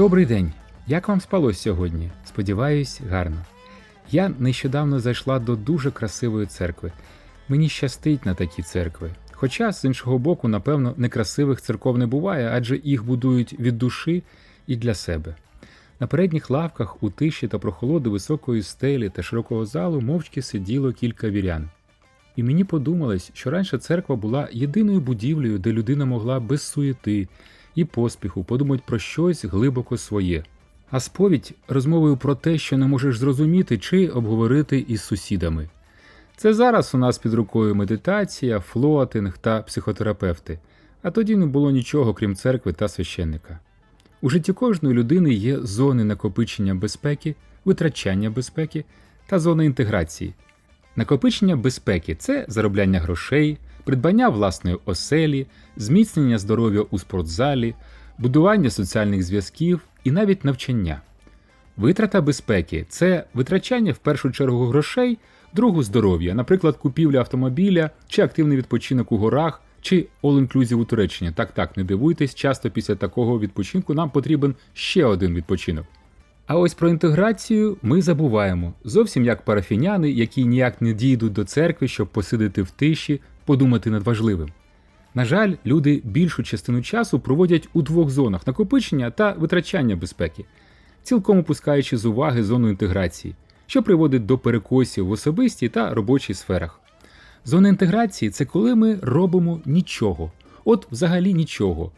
Добрий день! Як вам спалось сьогодні? Сподіваюсь, гарно. Я нещодавно зайшла до дуже красивої церкви. Мені щастить на такі церкви. Хоча, з іншого боку, напевно, некрасивих церков не буває, адже їх будують від душі і для себе. На передніх лавках у тиші та прохолоди високої стелі та широкого залу мовчки сиділо кілька вірян. І мені подумалось, що раніше церква була єдиною будівлею, де людина могла без суєти і поспіху подумати про щось глибоко своє. А сповідь розмовою про те, що не можеш зрозуміти чи обговорити із сусідами. Це зараз у нас під рукою медитація, флотинг та психотерапевти, а тоді не було нічого крім церкви та священника. У житті кожної людини є зони накопичення безпеки, витрачання безпеки та зони інтеграції. Накопичення безпеки це заробляння грошей, придбання власної оселі, зміцнення здоров'я у спортзалі, будування соціальних зв'язків і навіть навчання. Витрата безпеки це витрачання в першу чергу грошей, другу здоров'я, наприклад, купівля автомобіля чи активний відпочинок у горах, чи all-inclusive у Туреччині. Так, так, не дивуйтесь, часто після такого відпочинку нам потрібен ще один відпочинок. А ось про інтеграцію ми забуваємо, зовсім як парафіняни, які ніяк не дійдуть до церкви, щоб посидити в тиші, подумати над важливим. На жаль, люди більшу частину часу проводять у двох зонах накопичення та витрачання безпеки, цілком упускаючи з уваги зону інтеграції, що приводить до перекосів в особистій та робочій сферах. Зона інтеграції це коли ми робимо нічого, от взагалі нічого.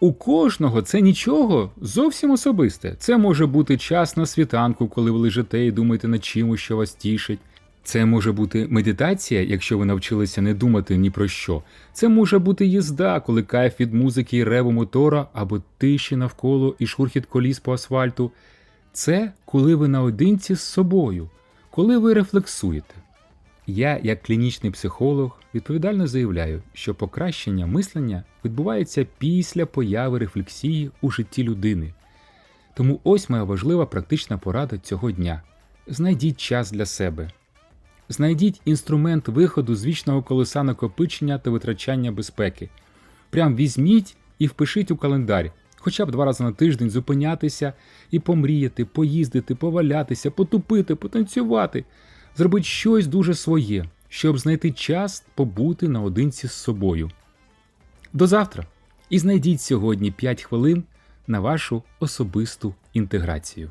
У кожного це нічого зовсім особисте. Це може бути час на світанку, коли ви лежите і думаєте над чимось, що вас тішить. Це може бути медитація, якщо ви навчилися не думати ні про що. Це може бути їзда, коли кайф від музики і реву мотора або тиші навколо і шурхіт коліс по асфальту. Це коли ви наодинці з собою, коли ви рефлексуєте. Я, як клінічний психолог, відповідально заявляю, що покращення мислення відбувається після появи рефлексії у житті людини. Тому ось моя важлива практична порада цього дня: знайдіть час для себе. Знайдіть інструмент виходу з вічного колеса накопичення та витрачання безпеки. Прям візьміть і впишіть у календар, хоча б два рази на тиждень зупинятися і помріяти, поїздити, повалятися, потупити, потанцювати, зробити щось дуже своє, щоб знайти час побути наодинці з собою. До завтра! І знайдіть сьогодні 5 хвилин на вашу особисту інтеграцію.